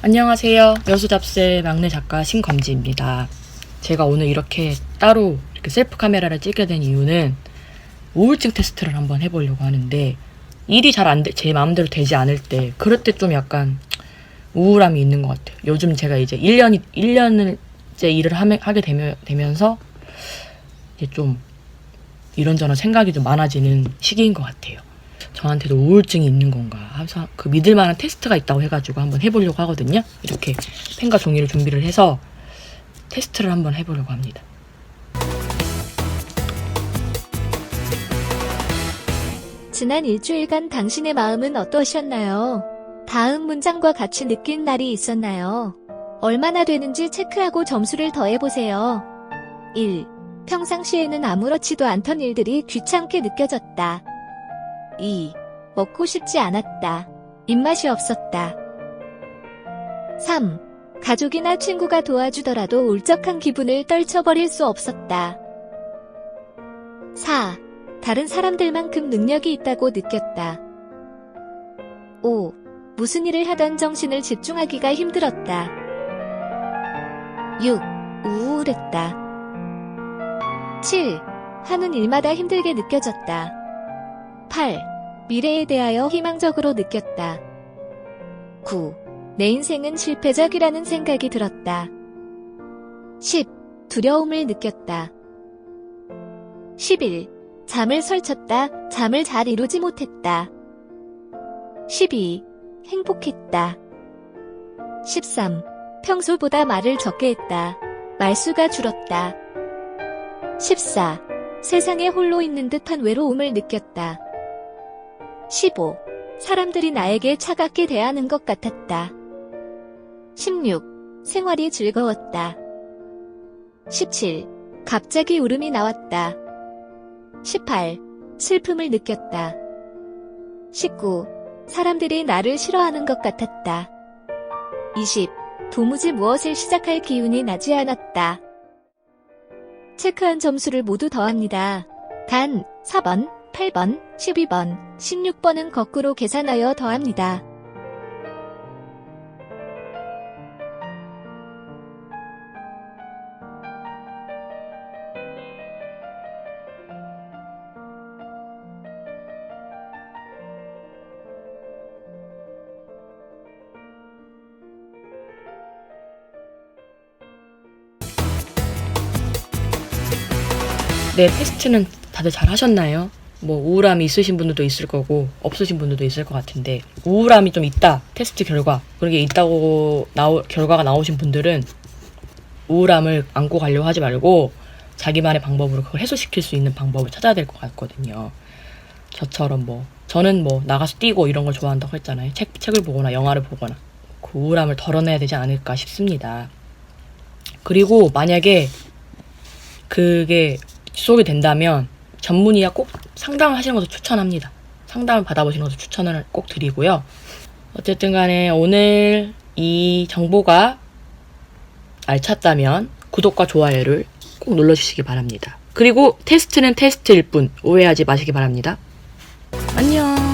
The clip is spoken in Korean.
안녕하세요. 여수잡스의 막내 작가 신검지입니다. 제가 오늘 이렇게 따로 이렇게 셀프 카메라를 찍게 된 이유는 우울증 테스트를 한번 해보려고 하는데 일이 잘 안 돼, 제 마음대로 되지 않을 때 그럴 때 좀 약간 우울함이 있는 것 같아요. 요즘 제가 이제 1년이 1년째 일을 하게 되면, 되면서 이제 좀 이런저런 생각이 좀 많아지는 시기인 것 같아요. 저한테도 우울증이 있는 건가 항상 그 믿을 만한 테스트가 있다고 해가지고 한번 해보려고 하거든요. 이렇게 펜과 종이를 준비를 해서 테스트를 한번 해보려고 합니다. 지난 일주일간 당신의 마음은 어떠셨나요? 다음 문장과 같이 느낀 날이 있었나요? 얼마나 되는지 체크하고 점수를 더해보세요. 1. 평상시에는 아무렇지도 않던 일들이 귀찮게 느껴졌다. 2. 먹고 싶지 않았다. 입맛이 없었다. 3. 가족이나 친구가 도와주더라도 울적한 기분을 떨쳐버릴 수 없었다. 4. 다른 사람들만큼 능력이 있다고 느꼈다. 5. 무슨 일을 하던 정신을 집중하기가 힘들었다. 6. 우울했다. 7. 하는 일마다 힘들게 느껴졌다. 8. 미래에 대하여 희망적으로 느꼈다. 9. 내 인생은 실패적이라는 생각이 들었다. 10. 두려움을 느꼈다. 11. 잠을 설쳤다. 잠을 잘 이루지 못했다. 12. 행복했다. 13. 평소보다 말을 적게 했다. 말수가 줄었다. 14. 세상에 홀로 있는 듯한 외로움을 느꼈다. 15. 사람들이 나에게 차갑게 대하는 것 같았다. 16. 생활이 즐거웠다. 17. 갑자기 울음이 나왔다. 18. 슬픔을 느꼈다. 19. 사람들이 나를 싫어하는 것 같았다. 20. 도무지 무엇을 시작할 기운이 나지 않았다. 체크한 점수를 모두 더합니다. 단 4번, 8번, 12번, 16번은 거꾸로 계산하여 더합니다. 네, 테스트는 다들 잘 하셨나요? 뭐 우울함이 있으신 분들도 있을 거고 없으신 분들도 있을 것 같은데 우울함이 좀 있다 테스트 결과 그런 게 있다고 나오 결과가 나오신 분들은 우울함을 안고 가려고 하지 말고 자기만의 방법으로 그걸 해소시킬 수 있는 방법을 찾아야 될 것 같거든요. 저처럼 뭐 저는 뭐 나가서 뛰고 이런 걸 좋아한다고 했잖아요. 책 책을 보거나 영화를 보거나 그 우울함을 덜어내야 되지 않을까 싶습니다. 그리고 만약에 그게 지속이 된다면 전문의와 꼭 상담을 하시는 것을 추천합니다. 상담을 받아보시는 것을 추천을 꼭 드리고요. 어쨌든 간에 오늘 이 정보가 알찼다면 구독과 좋아요를 꼭 눌러주시기 바랍니다. 그리고 테스트는 테스트일 뿐 오해하지 마시기 바랍니다. 안녕.